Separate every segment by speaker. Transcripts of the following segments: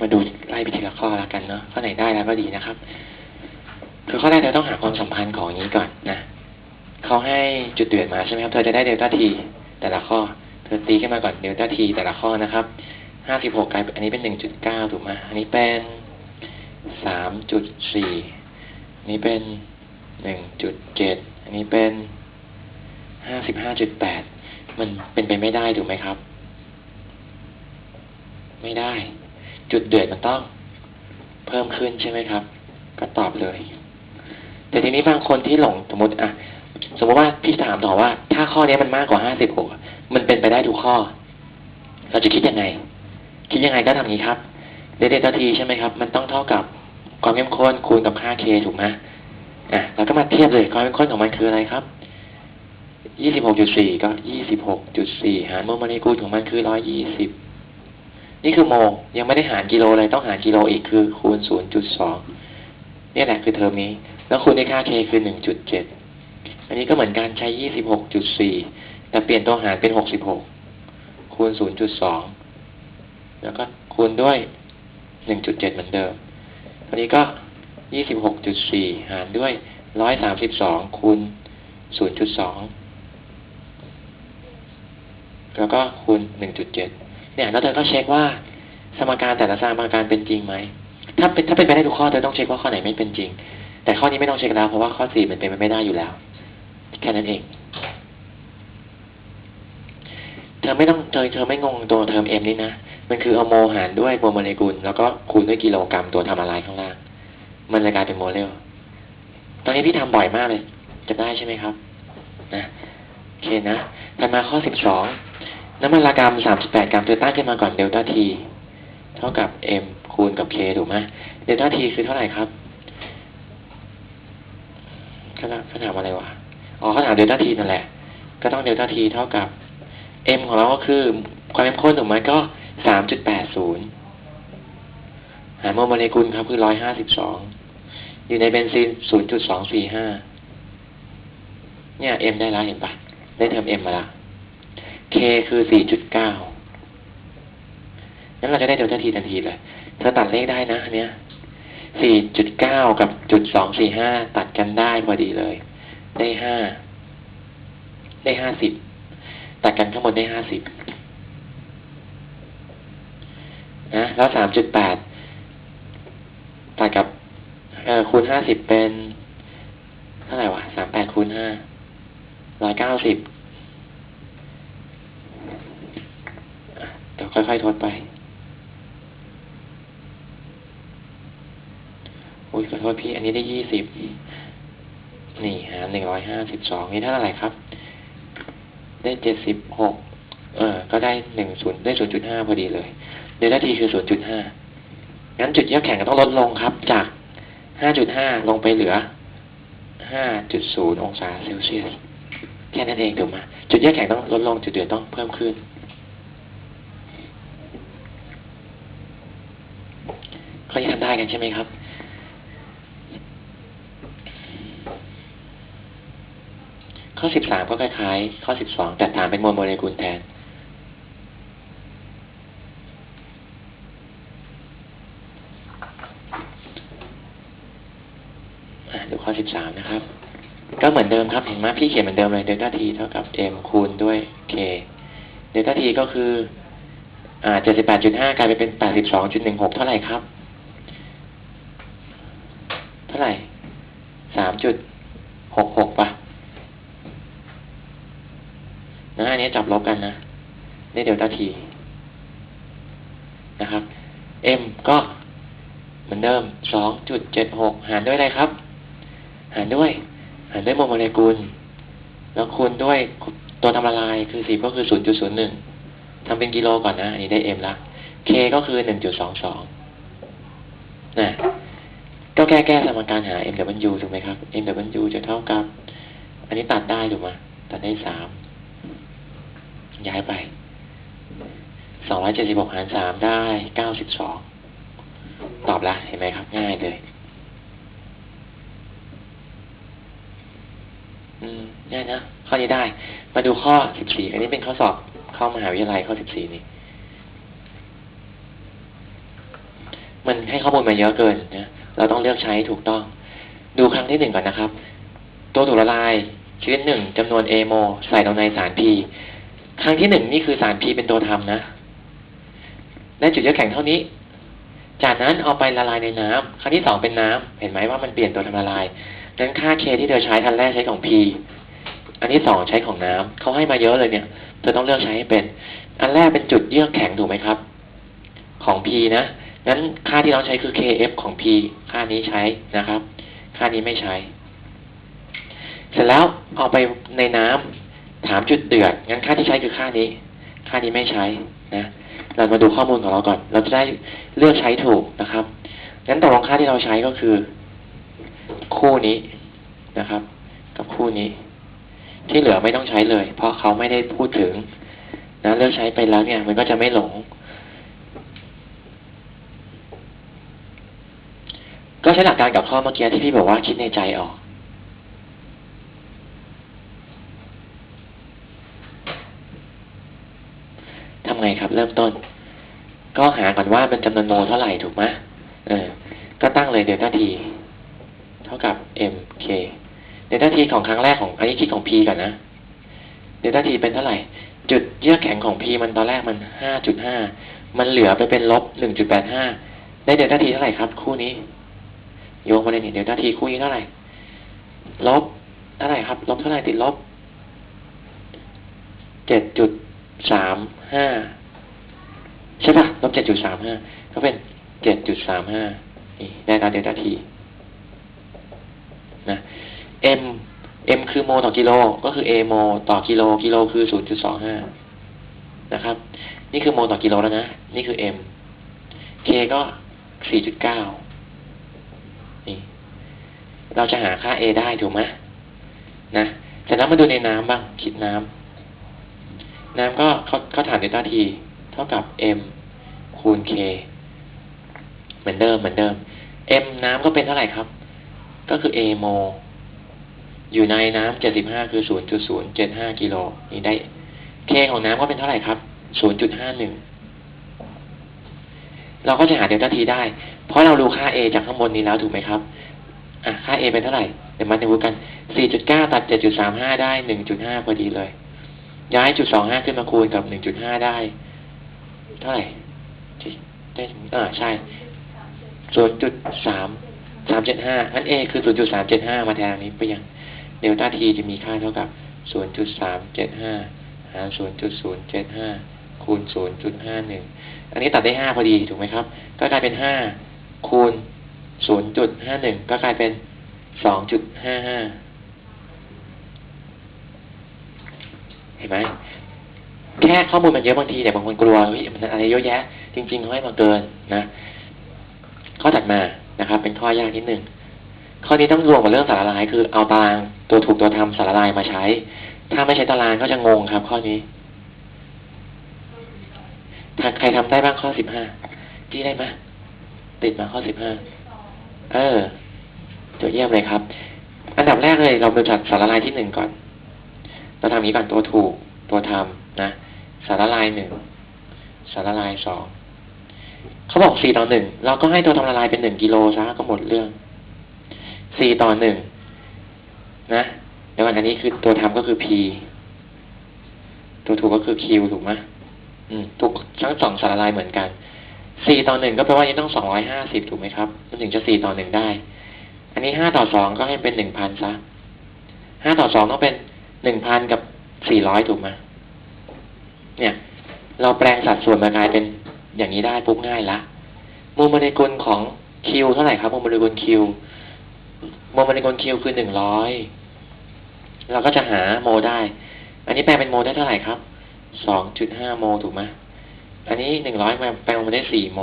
Speaker 1: มาดูไล่ไปทีละข้อแล้วกันเนาะข้อไหนได้แล้วก็ดีนะครับ คือข้อแรกเราต้องหาความสัมพันธ์ของอย่างนี้ก่อนนะเขาให้จุดเดือดมาใช่ไหมครับ เธอจะได้เดลต้าทีแต่ละข้อ เธอตีขึ้นมาก่อนเดลต้าทีแต่ละข้อนะครับห้าสิบหกกลายเป็นอันนี้เป็นหนึ่งจุดเก้าถูกไหมอันนี้เป็นสามจุดสี่อันนี้เป็นหนึ่งจุดเจ็ดอันนี้เป็นห้าสิบห้าจุดแปดมันเป็นไปไม่ได้ถูกไหมครับ ไม่ได้ จุดเดือดมันต้องเพิ่มขึ้นใช่ไหมครับ ก็ตอบเลย แต่ทีนี้บางคนที่หลงสมมติอะสมมติว่าพี่ถามต่อว่า ถ้าข้อนี้มันมากกว่าห้าสิบหกมันเป็นไปได้ทุกข้อ เราจะคิดยังไง คิดยังไงก็ทำอย่างนี้ครับเดเดตทีใช่ไหมครับ มันต้องเท่ากับความเข้มข้นคูณกับค่า k ถูกไหมอะเราก็มาเทียบเลยความเข้มข้นของมันคืออะไรครับยี่สิบหกจุดสี่ก็ยี่สิบหกจุดสี่หารโมโมเลกุลของมันคือร้อยยี่สิบ นี่คือโมยังไม่ได้หารกิโลเลยต้องหารกิโลอีกคือคูณศูนย์จุดสองนี่แหละคือเทอมนี้ แล้วคูณด้วยค่า k คือหนึ่งจุดเจ็ดอันนี้ก็เหมือนกันใช้ยี่สิบหกจุดสี่แต่เปลี่ยนตัวหารเป็นหกสิบหกคูณศูนย์จุดสองแล้วก็คูณด้วยหนึ่งจุดเจ็ดเหมือนเดิมอันนี้ก็ยี่สิบหกจุดสี่หารด้วยร้อยสามสิบสองคูณศูนย์จุดสองแล้วก็คูณหนึ่งจุด เนี่ยแล้วเธอก็เช็คว่าสมการแต่ละสมการเป็นจริงไหมถ้าเป็นถ้าเป็นไปได้ทุกข้อเธอต้องเช็คว่าข้อไหนไม่เป็นจริง แต่ข้อนี้ไม่ต้องเช็คแล้วเพราะว่าข้อสี่มันเป็นไปไม่ได้อยู่แล้ว แค่นั้นเอง เธอไม่ต้องเธอเธอไม่งงตัวเทอมเอ็มนี่นะมันคือเอาโมหารด้วยโมโมเลกุลแล้วก็คูณด้วยกิโลกรัมตัวทำละลายข้างล่าง มันเลยกลายเป็นโมเลลตอนนี้พี่ทำบ่อยมากเลยจะได้ใช่ไหมครับ นะโอเคนะถัดมาข้อสิบสอง น้ำมันละกรัม38 กรัมเธอตั้งขึ้นมาก่อนเดลต้าทีเท่ากับ m คูณกับ k ถูกไหมเดลต้าทีคือเท่าไหร่ครับเขาถามเขามอะไรวะ อ๋อเขาถามเดลต้าทีนั่นแหละ ก็ต้องเดลต้าทีเท่ากับ m ของเราก็คือความเข้มข้นถูกไหมก็ 3.80 หารโมโมเลกุลครับคือ 152 อยู่ในเบนซิน 0.245 เนี่ย m ได้แล้วเห็นปะได้เทอม m มาแล้ว k คือ 4.9 งั้นเราจะได้เดลต้าทีทันทีเลย เธอตัดเลขได้นะอันเนี้ย 4.9 กับจุด245 ตัดกันได้พอดีเลย ได้ 5 ได้ 50 ตัดกันข้างบนได้ 50 นะ แล้ว 3.8 ตัดกับเอ่อคูณ 50 เป็น เท่าไหร่วะ 38คูณ5 190 เดี๋ยว ค่อยๆทดไปอุ้ยขอโทษพี่ อันนี้ได้ยี่สิบ นี่หารหนึ่งร้อยห้าสิบสองนี่เท่าไหร่ครับ ได้เจ็ดสิบหก เออ ก็ได้หนึ่งศูนย์ได้ศูนย์จุดห้าพอดีเลยเดลต้าทีคือศูนย์จุดห้า งั้นจุดเยือกแข็งก็ต้องลดลงครับ จากห้าจุดห้าลงไปเหลือห้าจุดศูนย์องศาเซลเซียส แค่นั้นเองถูกไหมจุดเยือกแข็งต้องลดลง จุดเดือดต้องเพิ่มขึ้น เขาจะทำได้กันใช่ไหมครับ ข้อสิบสามก็คล้ายๆ ข้อสิบสองแต่ถามเป็นโมโมเลกุลแทน ดูข้อสิบสามนะครับ ก็เหมือนเดิมครับ เห็นไหมพี่เขียนเหมือนเดิมเลยเดลต้าทีเท่ากับ m คูณด้วย k เดลต้าทีก็คืออ่าเจ็ดสิบแปดจุดห้ากลายไปเป็นแปดสิบสองจุดหนึ่งหกเท่าไหร่ครับ ท่าไหร่สามจุดหกหกป่ะนะอันนี้จับลบกันนะนี่เดลต้าทีนะครับ m ก็เหมือนเดิมสองจุดเจ็ดหกหารด้วยอะไรครับ หารด้วย หารด้วยโมโมเลกุล แล้วคูณด้วยตัวทำละลายคือสี่ก็คือศูนย์จุดศูนย์หนึ่งทำเป็นกิโลก่อนนะ อันนี้ได้ m ละ k ก็คือหนึ่งจุดสองสองนะ แก้แก้สมการหา m w ถูกไหมครับ m w จะเท่ากับ อันนี้ตัดได้ถูกไหมตัดได้สามย้ายไปสองร้อยเจ็ดสิบหกหารสามได้เก้าสิบสองตอบละเห็นไหมครับ ง่ายเลย อืมง่ายนะข้อนี้ได้ มาดูข้อสิบสี่อันนี้เป็นข้อสอบเข้ามหาวิทยาลัยข้อสิบสี่นี่มันให้ข้อมูลมาเยอะเกินนะ เราต้องเลือกใช้ถูกต้อง ดูครั้งที่หนึ่งก่อนนะครับ ตัวถูกละลายชนิดหนึ่งจำนวน A โมใส่ลงในสาร P ครั้งที่หนึ่งนี่คือสาร P เป็นตัวทำนะได้จุดเยือกแข็งเท่านี้ จากนั้นเอาไปละลายในน้ำครั้งที่สองเป็นน้ำเห็นไหมว่ามันเปลี่ยนตัวทำละลายดังนั้นค่า K ที่เธอใช้ทันแรกใช้ของ P อันที่สองใช้ของน้ำเขาให้มาเยอะเลยเนี่ย เธอต้องเลือกใช้ให้เป็น อันแรกเป็นจุดเยือกแข็งถูกไหมครับ ของ P นะ งั้นค่าที่เราใช้คือ KF ของ P ค่านี้ใช้นะครับ ค่านี้ไม่ใช้ เสร็จแล้วเอาไปในน้ำถามจุดเดือด งั้นค่าที่ใช้คือค่านี้ ค่านี้ไม่ใช้นะ เรามาดูข้อมูลของเราก่อน เราจะได้เลือกใช้ถูกนะครับ งั้นตกลงค่าที่เราใช้ก็คือ คู่นี้นะครับ กับคู่นี้ ที่เหลือไม่ต้องใช้เลย เพราะเขาไม่ได้พูดถึงนะเลือกใช้ไปแล้วเนี่ย มันก็จะไม่หลง ก็ใช้หลักการกับข้อเมื่อกี้ที่พี่บอกว่าคิดในใจออกทำไงครับ เริ่มต้น ก็หาก่อนว่าเป็นจำนวนโมเท่าไหร่ถูกไหมเออ ก็ตั้งเลยเดลต้าทีเท่ากับ mk เดลต้าทีของครั้งแรกของอันนี้คิดของ p ก่อนนะเดลต้าทีเป็นเท่าไหร่ จุดเยื่อแข็งของ p มันตอนแรกมันห้าจุดห้ามันเหลือไปเป็นลบหนึ่งจุดแปดห้าได้เดลต้าทีเท่าไหร่ครับ คู่นี้ โยงมาเลยนี่เดลต้าทีคู่นี้เท่าไหร่ ลบเท่าไหร่ครับ ลบเท่าไหร่ติดลบเจ็ดจุดสามห้าใช่ปะลบเจ็ดจุดสามห้าก็เป็นเจ็ดจุดสามห้านี่ได้แล้วเดลต้าทีนะ m m คือโมต่อกิโล ก็คือ a โมต่อกิโล กิโลคือศูนย์จุดสองห้านะครับ นี่คือโมต่อกิโลแล้วนะ นี่คือ m k ก็สี่จุดเก้า เราจะหาค่า a ได้ถูกไหมนะแต่นั้นมาดูในน้ำบ้างคิดน้ำน้ำก็เขาเขาถามเดลต้าทีเท่ากับ m คูณ k เหมือนเดิมเหมือนเดิม m น้ำก็เป็นเท่าไหร่ครับ ก็คือ a โม อยู่ในน้ำ75คือ0.075กิโลนี่ได้ k ของน้ำก็เป็นเท่าไหร่ครับ0.51เราก็จะหาเดลต้าทีได้ เพราะเรารู้ค่า a จากข้างบนนี้แล้วถูกไหมครับ อะค่า a เป็นเท่าไหร่ เดี๋ยวมาดูกัน 4.9 ตัด 7.35 ได้ 1.5 พอดีเลย ย้ายจุดสองห้าขึ้นมาคูณกับหนึ่งจุดห้าได้ เท่าไหร่ได้อ่าใช่ศูนจุดสาม3.75อันเอคือศูนย์จุดสามามาแทนนนี้ไปยังเดลต้าทีจะมีค่าเท่ากับศูนย์จหาหารศูนย์จุดศูนย์เจ็ดห้าคูณศูนย์จุดห้าหนึ่งอันนี้ตัดได้ห้าพอดี ถูกไหมครับ ก็กลายเป็นห้าคูณ ศูนย์จุดห้าหนึ่งก็กลายเป็นสองจุดห้าห้าเห็นไหมแค่ข้อมูลมันเยอะบางทีแต่บางคนกลัวเฮ้ยมันอะไรเยอะแยะ จริงๆเขาให้มาเกินนะข้อถัดมานะครับ เป็นข้อยากนิดนึงข้อนี้ต้องรวมกับเรื่องสารละลายคือเอาตารางตัวถูกตัวทำสารละลายมาใช้ ถ้าไม่ใช้ตารางก็จะงงครับ ข้อนี้ถ้าใครทำได้บ้างข้อสิบห้าพี่ได้ไหมติดมาข้อสิบห้า เออตัวเยี่ยมเลยครับ อันดับแรกเลยเราดูจากสารละลายที่หนึ่งก่อน เราทำอย่างนี้ก่อนตัวถูกตัวทำนะ สารละลายหนึ่งสารละลายสองเขาบอกสี่ต่อหนึ่งเราก็ให้ตัวทำละลายเป็นหนึ่งกิโลซะก็หมดเรื่องสี่ต่อหนึ่งนะเดี๋ยวอนอันนี้คือตัวทำก็คือ p ตัวถูกก็คือ q ถูกไหมอืมถูกทั้งสองสารละลายเหมือนกัน สี่ต่อหนึ่งก็แปลว่ายังต้องสองร้อยห้าสิบถูกไหมครับ มันถึงจะสี่ต่อหนึ่งได้ อันนี้ห้าต่อสองก็ให้เป็นหนึ่งพันซะห้าต่อสองต้องเป็นหนึ่งพันกับสี่ร้อยถูกไหมเนี่ย เราแปลงสัดส่วนมากลายเป็นอย่างนี้ได้ปุ๊บง่ายละมูลโมเลกุลของคิวเท่าไหร่ครับมูลโมเลกุลคิวโมโมเลกุลคิวคือหนึ่งร้อยเราก็จะหาโมได้ อันนี้แปลเป็นโมได้เท่าไหร่ครับสองจุดห้าโมถูกไหม อันนี้หนึ่งร้อยมาแปลงมาได้สี่โม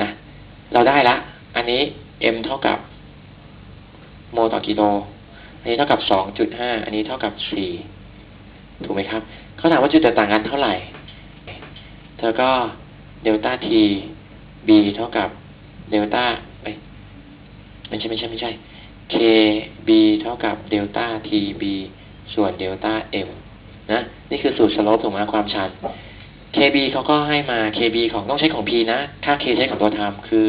Speaker 1: นะ เราได้ละ อันนี้ m เท่ากับ โมต่อกิโล อันนี้เท่ากับสองจุดห้า อันนี้เท่ากับสี่ถูกไหมครับ เขาถามว่าจุดแตกต่างกันเท่าไหร่ เธอก็เดลต้าทีบีเท่ากับเดลต้าไม่ใช่ไม่ใช่ไม่ใช่ k b เท่ากับเดลต้าทีบีส่วนเดลต้า m นะ นี่คือสูตรสโลปถูกไหมความชัน KB เขาก็ให้มา KB ของต้องใช้ของ P นะ ค่า K ใช้ของตัวทำคือ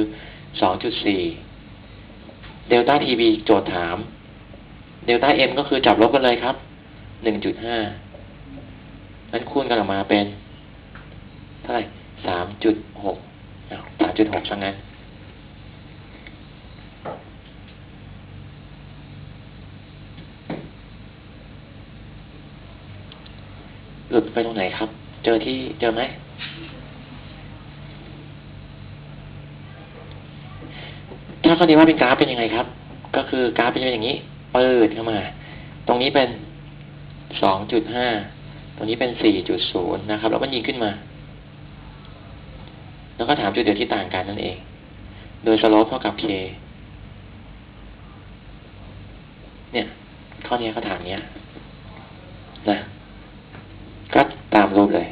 Speaker 1: 2.4 เดลต้า TB โจทย์ถาม เดลต้า M ก็คือจับลบกันเลยครับ 1.5นั้นคูณกันออกมาเป็น เท่าไหร่ 3.6อ้าว3.6ซะงั้นหลุดไปตรงไหนครับ เจอที่เจอไหมถ้าข้อนี้ว่าเป็นกราฟเป็นยังไงครับ ก็คือกราฟเป็นอย่างนี้ เปิดเข้ามา ตรงนี้เป็นสองจุดห้าตรงนี้เป็นสี่จุดศูนย์นะครับ แล้วก็ยิงขึ้นมา แล้วก็ถามจุดเดียวที่ต่างกันนั่นเอง โดยสโลปเท่ากับ k เนี่ย ข้อนี้เขาถามเนี้ยนะ ก็ตามรูปเลย